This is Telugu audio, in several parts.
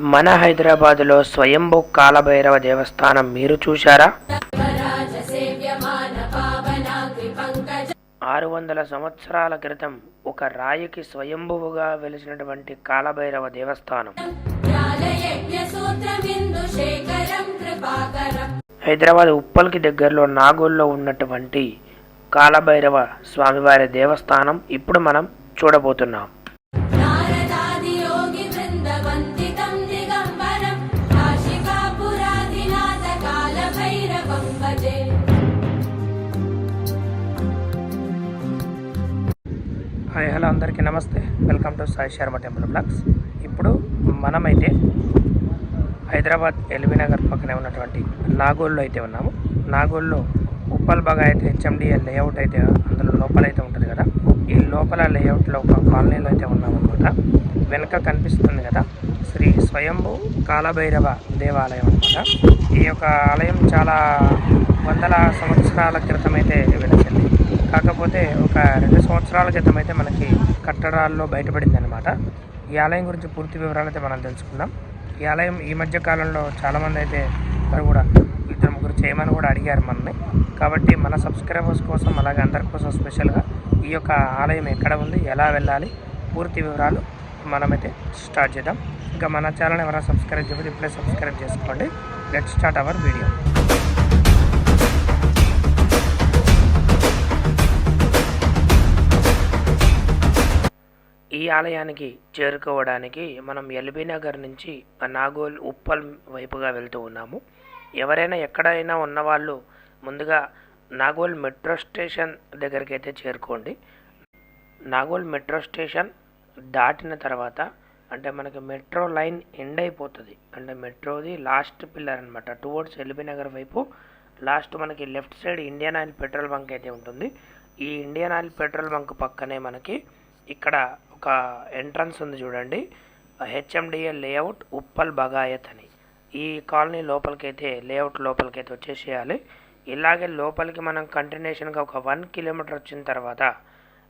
మన హైదరాబాదులో స్వయంభూ కాలభైరవ దేవస్థానం మీరు చూశారా? ఆరు వందల సంవత్సరాల క్రితం ఒక రాయికి స్వయంభువుగా వెలిసినటువంటి కాలభైరవ దేవస్థానం. హైదరాబాద్ ఉప్పల్కి దగ్గరలో నాగోల్లో ఉన్నటువంటి కాలభైరవ స్వామివారి దేవస్థానం ఇప్పుడు మనం చూడబోతున్నాం. హాయ్ హలో అందరికీ నమస్తే. Welcome to Sai Sharma temple blogs. ఇప్పుడు మనమైతే హైదరాబాద్ ఎల్బీ నగర్ పక్కనే ఉన్నటువంటి నాగోల్లో అయితే ఉన్నాము. నాగోల్లో ఉప్పల్ బాగా అయితే హెచ్ఎండిఎల్ లేఅవుట్ అయితే అందులో లోపల అయితే ఉంటుంది కదా. ఈ లోపల లేఅవుట్లో ఒక కాలనీలో అయితే ఉన్నాము అనమాట వెనక కనిపిస్తుంది కదా శ్రీ స్వయంభు కాలభైరవ దేవాలయం అనమాట ఈ యొక్క ఆలయం చాలా వందల సంవత్సరాల క్రితం అయితే వెలిసింది కాకపోతే ఒక రెండు సంవత్సరాల క్రితం అయితే మనకి కట్టడాల్లో బయటపడింది అనమాట ఈ ఆలయం గురించి పూర్తి వివరాలు అయితే మనం తెలుసుకుందాం. ఈ ఆలయం ఈ మధ్య కాలంలో చాలామంది అయితే అందరూ కూడా ఇద్దరు ముగ్గురు చేయమని కూడా అడిగారు మనల్ని. కాబట్టి మన సబ్స్క్రైబర్స్ కోసం అలాగే అందరి కోసం స్పెషల్గా ఈ యొక్క ఆలయం ఎక్కడ ఉంది ఎలా వెళ్ళాలి పూర్తి వివరాలు మనమైతే స్టార్ట్ చేద్దాం. ఇంకా మన ఛానల్ ఎవరైనా సబ్స్క్రైబ్ చేయకపోతే ఇప్పుడే సబ్స్క్రైబ్ చేసుకోండి. Let start our video. ఈ ఆలయానికి చేరుకోవడానికి మనం ఎల్బీ నగర్ నుంచి నాగోల్ ఉప్పల్ వైపుగా వెళ్తూ ఉన్నాము. ఎవరైనా ఎక్కడైనా ఉన్నవాళ్ళు ముందుగా నాగోల్ మెట్రో స్టేషన్ దగ్గరికి అయితే చేరుకోండి. నాగోల్ మెట్రో స్టేషన్ దాటిన తర్వాత అంటే మనకి మెట్రో లైన్ ఎండ్ అయిపోతుంది. అంటే మెట్రోది లాస్ట్ పిల్లర్ అనమాట టువర్డ్స్ ఎల్బీ నగర్ వైపు. లాస్ట్ మనకి left side Indian oil petrol bunk అయితే ఉంటుంది. ఈ ఇండియన్ ఆయిల్ పెట్రోల్ బంక్ పక్కనే మనకి ఇక్కడ ఒక ఎంట్రన్స్ ఉంది చూడండి. హెచ్ఎండిఎల్ లేఅవుట్ ఉప్పల్ బగాయత్ అని. ఈ కాలనీ లోపలికైతే లేఅవుట్ లోపలికైతే వచ్చేసేయాలి. ఇలాగే లోపలికి మనం కంటిన్యూషన్గా ఒక వన్ కిలోమీటర్ వచ్చిన తర్వాత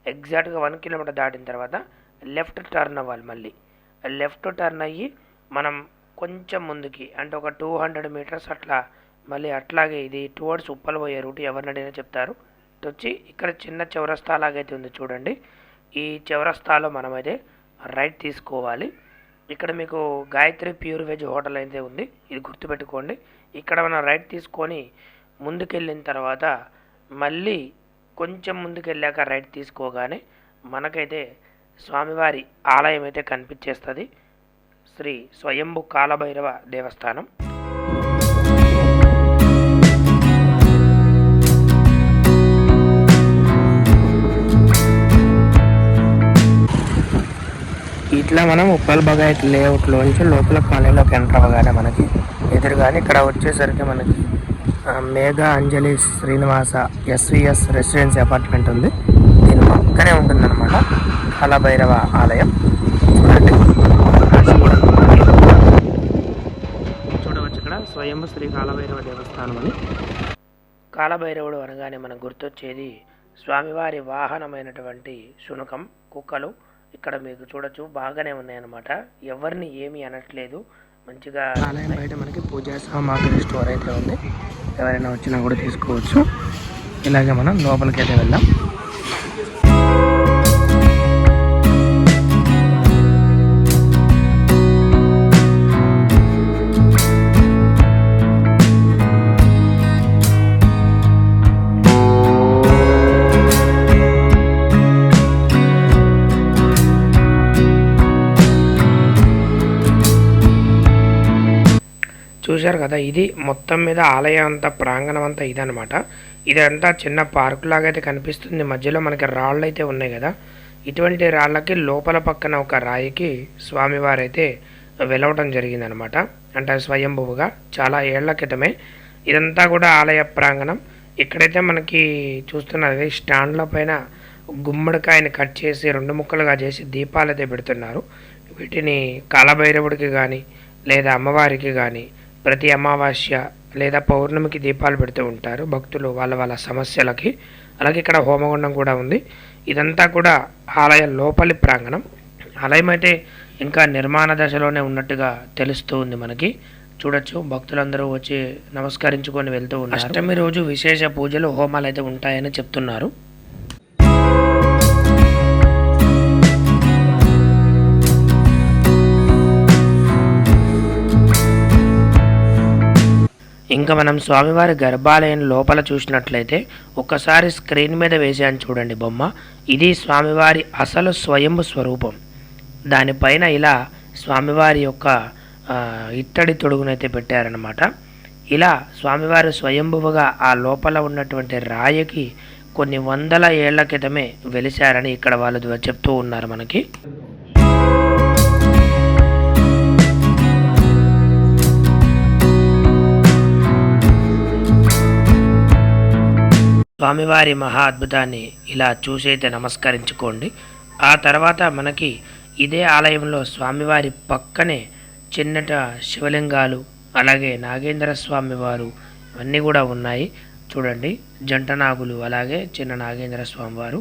ఎగ్జాక్ట్గా వన్ కిలోమీటర్ దాటిన తర్వాత లెఫ్ట్ టర్న్ అవ్వాలి మళ్ళీ. లెఫ్ట్ టర్న్ అయ్యి మనం కొంచెం ముందుకి అంటే ఒక టూ హండ్రెడ్ మీటర్స్ అట్లా మళ్ళీ అట్లాగే ఇది టువర్డ్స్ ఉప్పలు పోయే రూట్ ఎవరిని అడిగినా చెప్తారు. ఇటు వచ్చి ఇక్కడ చిన్న చౌరస్తా లాగైతే ఉంది చూడండి. ఈ చౌరస్తాలో మనమైతే రైట్ తీసుకోవాలి. ఇక్కడ మీకు గాయత్రి ప్యూర్ వెజ్ హోటల్ అయితే ఉంది. ఇది గుర్తుపెట్టుకోండి. ఇక్కడ మనం రైట్ తీసుకొని ముందుకెళ్ళిన తర్వాత మళ్ళీ కొంచెం ముందుకెళ్ళాక రైట్ తీసుకోగానే మనకైతే స్వామివారి ఆలయం అయితే కనిపించేస్తుంది. శ్రీ స్వయంభు కాలభైరవ దేవస్థానం. ఇట్లా మనం ఉప్పల్ బగాయత్ లేఅవుట్లో నుంచి లోపల కాలనీలోకి ఎంటర్ అవ్వగానే మనకి ఎదురుగానే ఇక్కడ వచ్చేసరికి మనకి Megha Anjali Srinivasa S V S residency apartment ఉంది. దీని పక్కనే ఉంటుందన్నమాట. కాలభైరవ ఆలయం. చూడండి. చూడవచ్చు ఇక్కడ. స్వయం శ్రీ కాలభైరవ దేవస్థానం అని. కాలభైరవుడు అనగానే మనకు గుర్తొచ్చేది స్వామివారి వాహనమైనటువంటి శునకం కుక్కలు ఇక్కడ మీకు చూడొచ్చు. బాగానే ఉన్నాయన్నమాట. ఎవరిని ఏమీ అనట్లేదు. మంచిగా ఆలయం బయట మనకి పూజా సామాగ్రి స్టోర్ అయితే ఉంది. ఎవరైనా వచ్చినా కూడా తీసుకోవచ్చు. ఇలాగే మనం లోపలికి అయితే వెళ్దాం. చూశారు కదా ఇది మొత్తం మీద ఆలయం అంతా ప్రాంగణం అంతా ఇదనమాట ఇదంతా చిన్న పార్కు లాగా అయితే కనిపిస్తుంది. మధ్యలో మనకి రాళ్ళు అయితే ఉన్నాయి కదా. ఇటువంటి రాళ్ళకి లోపల పక్కన ఒక రాయికి స్వామివారు అయితే వెలవటం జరిగిందనమాట అంటే స్వయంభువుగా చాలా ఏళ్ళ క్రితమే. ఇదంతా కూడా ఆలయ ప్రాంగణం. ఇక్కడైతే మనకి చూస్తున్నది స్టాండ్ల పైన గుమ్మడికాయని కట్ చేసి రెండు ముక్కలుగా చేసి దీపాలు అయితే పెడుతున్నారు. వీటిని కాలభైరవుడికి కానీ లేదా అమ్మవారికి కానీ ప్రతి అమావాస్య లేదా పౌర్ణమికి దీపాలు పెడుతూ ఉంటారు. భక్తులు వాళ్ళ వాళ్ళ సమస్యలకి అలాగే ఇక్కడ హోమగుండం కూడా ఉంది. ఇదంతా కూడా ఆలయ లోపలి ప్రాంగణం. ఆలయం అయితే ఇంకా నిర్మాణ దశలోనే ఉన్నట్టుగా తెలుస్తూ ఉంది మనకి. చూడొచ్చు భక్తులందరూ వచ్చి నమస్కరించుకొని వెళ్తూ ఉన్నారు. అష్టమి రోజు విశేష పూజలు హోమాలు అయితే ఉంటాయని చెప్తున్నారు. ఇంకా మనం స్వామివారి గర్భాలయం లోపల చూసినట్లయితే ఒక్కసారి స్క్రీన్ మీద వేసాను చూడండి బొమ్మ. ఇది స్వామివారి అసలు స్వయంభు స్వరూపం. దానిపైన ఇలా స్వామివారి యొక్క ఇత్తడి తొడుగునైతే పెట్టారనమాట ఇలా స్వామివారు స్వయంభువుగా ఆ లోపల ఉన్నటువంటి రాయికి కొన్ని వందల ఏళ్ళ క్రితమే వెలిశారని ఇక్కడ వాళ్ళు చెప్తూ ఉన్నారు మనకి. స్వామివారి మహా అద్భుతాన్ని ఇలా చూసైతే నమస్కరించుకోండి. ఆ తర్వాత మనకి ఇదే ఆలయంలో స్వామివారి పక్కనే చిన్నట శివలింగాలు అలాగే నాగేంద్ర స్వామి వారు ఇవన్నీ కూడా ఉన్నాయి. చూడండి జంట నాగులు అలాగే చిన్న నాగేంద్ర స్వామి వారు.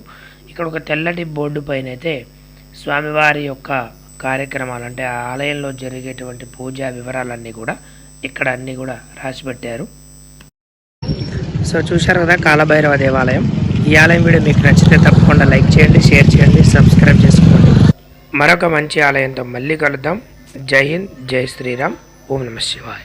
ఇక్కడ ఒక తెల్లటి బోర్డు పైన అయితే స్వామివారి యొక్క కార్యక్రమాలు అంటే ఆ ఆలయంలో జరిగేటువంటి పూజా వివరాలన్నీ కూడా ఇక్కడ అన్నీ కూడా రాసి పెట్టారు. సో చూశారు కదా కాలభైరవ దేవాలయం. ఈ ఆలయం వీడియో మీకు నచ్చితే తప్పకుండా లైక్ చేయండి షేర్ చేయండి సబ్స్క్రైబ్ చేసుకోండి. మరొక మంచి ఆలయంతో మళ్ళీ కలుద్దాం. జై హింద్ జై శ్రీరామ్. ఓం నమ శివాయ్.